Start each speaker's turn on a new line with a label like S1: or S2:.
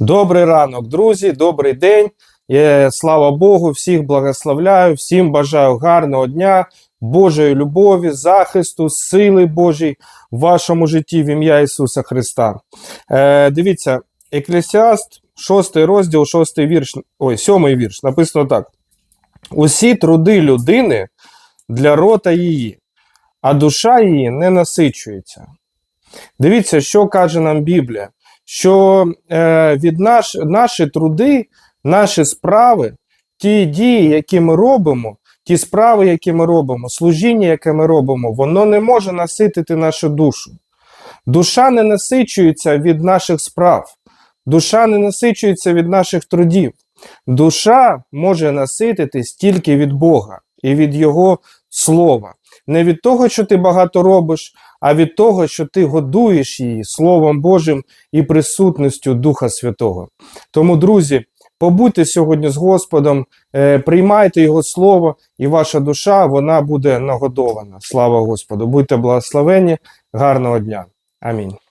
S1: Добрий ранок, друзі, добрий день. Е, Слава Богу, всіх благословляю, всім бажаю гарного дня, Божої любові, захисту, сили Божій в вашому житті в ім'я Ісуса Христа. Е, дивіться, Еклесіаст, 6 розділ, 6 вірш, ой, 7 вірш, написано так: усі труди людини для рота її, а душа її не насичується. Дивіться, що каже нам Біблія що е, від наш, наші труди, наші справи, ті дії, які ми робимо, ті справи, які ми робимо, служіння, яке ми робимо, воно не може наситити нашу душу. Душа не насичується від наших справ, душа не насичується від наших трудів. Душа може насититись тільки від Бога і від Його слова. Не від того, що ти багато робиш, а від того, що ти годуєш її Словом Божим і присутністю Духа Святого. Тому, друзі, побудьте сьогодні з Господом, е, приймайте Його Слово, і ваша душа вона буде нагодована. Слава Господу! Будьте благословені, гарного дня. Амінь.